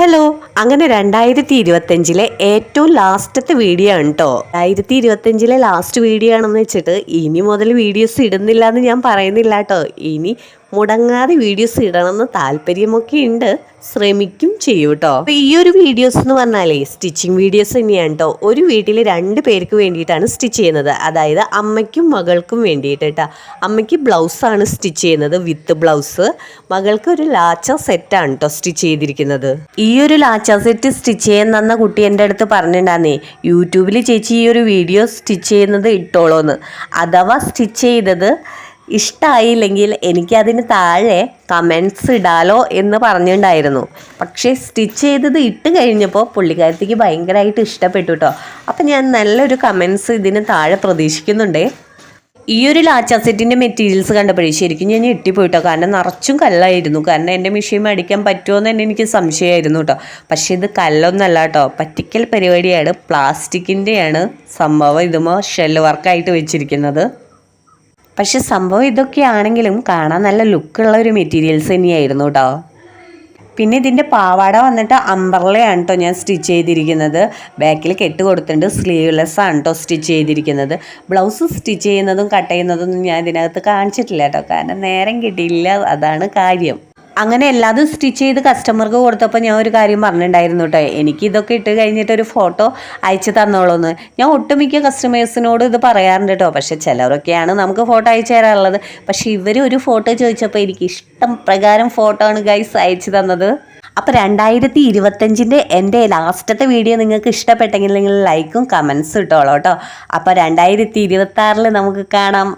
Hello അങ്ങനെ രണ്ടായിരത്തി ഇരുപത്തഞ്ചിലെ ഏറ്റവും ലാസ്റ്റത്തെ വീഡിയോ ആണ് കേട്ടോ രണ്ടായിരത്തി ഇരുപത്തഞ്ചിലെ ലാസ്റ്റ് വീഡിയോ ആണെന്ന് വെച്ചിട്ട് ഇനി മുതൽ വീഡിയോസ് ഇടുന്നില്ല എന്ന് ഞാൻ പറയുന്നില്ല കേട്ടോ ഇനി മുടങ്ങാതെ വീഡിയോസ് ഇടണമെന്ന് താല്പര്യമൊക്കെ ഉണ്ട്. ശ്രമിക്കും ചെയ്യൂ കേട്ടോ അപ്പോൾ ഈ ഒരു വീഡിയോസ് എന്ന് പറഞ്ഞാലേ സ്റ്റിച്ചിങ് വീഡിയോസ് തന്നെയാണ് കേട്ടോ ഒരു വീട്ടിൽ രണ്ട് പേർക്ക് വേണ്ടിയിട്ടാണ് സ്റ്റിച്ച് ചെയ്യുന്നത്. അതായത് അമ്മയ്ക്കും മകൾക്കും വേണ്ടിയിട്ട് കേട്ടോ അമ്മയ്ക്ക് ബ്ലൗസാണ് സ്റ്റിച്ച് ചെയ്യുന്നത് വിത്ത് ബ്ലൗസ്. മകൾക്ക് ഒരു ലാച്ച സെറ്റാണ് കേട്ടോ സ്റ്റിച്ച് ചെയ്തിരിക്കുന്നത്. ഈ ഒരു ലാച്ച സെറ്റ് സ്റ്റിച്ച് ചെയ്യാൻ തന്ന കുട്ടി എന്റെ അടുത്ത് പറഞ്ഞിട്ടുണ്ടായിരുന്നേ യൂട്യൂബിൽ ചേച്ചി ഈ ഒരു വീഡിയോ സ്റ്റിച്ച് ചെയ്യുന്നത് ഇട്ടോളോന്ന്. അഥവാ സ്റ്റിച്ച് ചെയ്തത് ഇഷ്ടമായില്ലെങ്കിൽ എനിക്കതിന് താഴെ കമൻസ് ഇടാലോ എന്ന് പറഞ്ഞിട്ടുണ്ടായിരുന്നു പക്ഷേ സ്റ്റിച്ച് ചെയ്തത് ഇട്ട് കഴിഞ്ഞപ്പോൾ പുള്ളിക്കാരത്തേക്ക് ഭയങ്കരമായിട്ട് ഇഷ്ടപ്പെട്ടു കേട്ടോ അപ്പം ഞാൻ നല്ലൊരു കമൻസ് ഇതിന് താഴെ പ്രതീക്ഷിക്കുന്നുണ്ടേ. ഈ ഒരു ലാച്ച സെറ്റിന്റെ മെറ്റീരിയൽസ് കണ്ടപ്പോഴേ ശരിക്കും ഞാൻ ഞെട്ടിപ്പോയിട്ടോ. കാരണം നിറച്ചും കല്ലായിരുന്നു. കാരണം എന്റെ മെഷീൻ അടിക്കാൻ പറ്റുമോ എന്ന് തന്നെ എനിക്ക് സംശയമായിരുന്നു കേട്ടോ. പക്ഷേ ഇത് കല്ലൊന്നല്ല കേട്ടോ. പറ്റിക്കൽ പരിപാടിയാണ്. പ്ലാസ്റ്റിക്കിന്റെയാണ് സംഭവം. ഇതുമോ ഷെല്ല് വർക്കായിട്ട് വെച്ചിരിക്കുന്നത്. പക്ഷെ സംഭവം ഇതൊക്കെ ആണെങ്കിലും കാണാൻ നല്ല ലുക്കുള്ള ഒരു മെറ്റീരിയൽസ് തന്നെയായിരുന്നു കേട്ടോ. പിന്നെ ഇതിന്റെ പാവാട വന്നിട്ട് അമ്പർലയാണ് കേട്ടോ ഞാൻ സ്റ്റിച്ച് ചെയ്തിരിക്കുന്നത്. ബാക്കിൽ കെട്ട് കൊടുത്തിട്ടുണ്ട്. സ്ലീവ്ലെസ് ആണ് കേട്ടോ സ്റ്റിച്ച് ചെയ്തിരിക്കുന്നത്. ബ്ലൗസ് സ്റ്റിച്ച് ചെയ്യുന്നതും കട്ട് ചെയ്യുന്നതും ഞാൻ ഇതിനകത്ത് കാണിച്ചിട്ടില്ല കേട്ടോ കാരണം നേരം കിട്ടിയില്ല. അതാണ് കാര്യം. അങ്ങനെ എല്ലാതും സ്റ്റിച്ച് ചെയ്ത് കസ്റ്റമർക്ക് കൊടുത്തപ്പോൾ ഞാൻ ഒരു കാര്യം പറഞ്ഞിട്ടുണ്ടായിരുന്നു കേട്ടോ എനിക്ക് ഇതൊക്കെ ഇട്ട് കഴിഞ്ഞിട്ട് ഒരു ഫോട്ടോ അയച്ചു തന്നോളൂന്ന്. ഞാൻ ഒട്ടുമിക്ക കസ്റ്റമേഴ്സിനോട് ഇത് പറയാറുണ്ട് കേട്ടോ പക്ഷെ ചിലരൊക്കെയാണ് നമുക്ക് ഫോട്ടോ അയച്ചു തരാറുള്ളത്. പക്ഷെ ഇവർ ഒരു ഫോട്ടോ ചോദിച്ചപ്പോൾ എനിക്ക് ഇഷ്ടം പ്രകാരം ഫോട്ടോ ആണ് ഗൈസ് അയച്ചു തന്നത്. അപ്പോൾ രണ്ടായിരത്തി ഇരുപത്തഞ്ചിന്റെ എന്റെ ലാസ്റ്റത്തെ വീഡിയോ നിങ്ങൾക്ക് ഇഷ്ടപ്പെട്ടെങ്കിൽ നിങ്ങൾ ലൈക്കും കമൻസും ഇട്ടോളൂ കേട്ടോ അപ്പോൾ രണ്ടായിരത്തി ഇരുപത്തി നമുക്ക് കാണാം.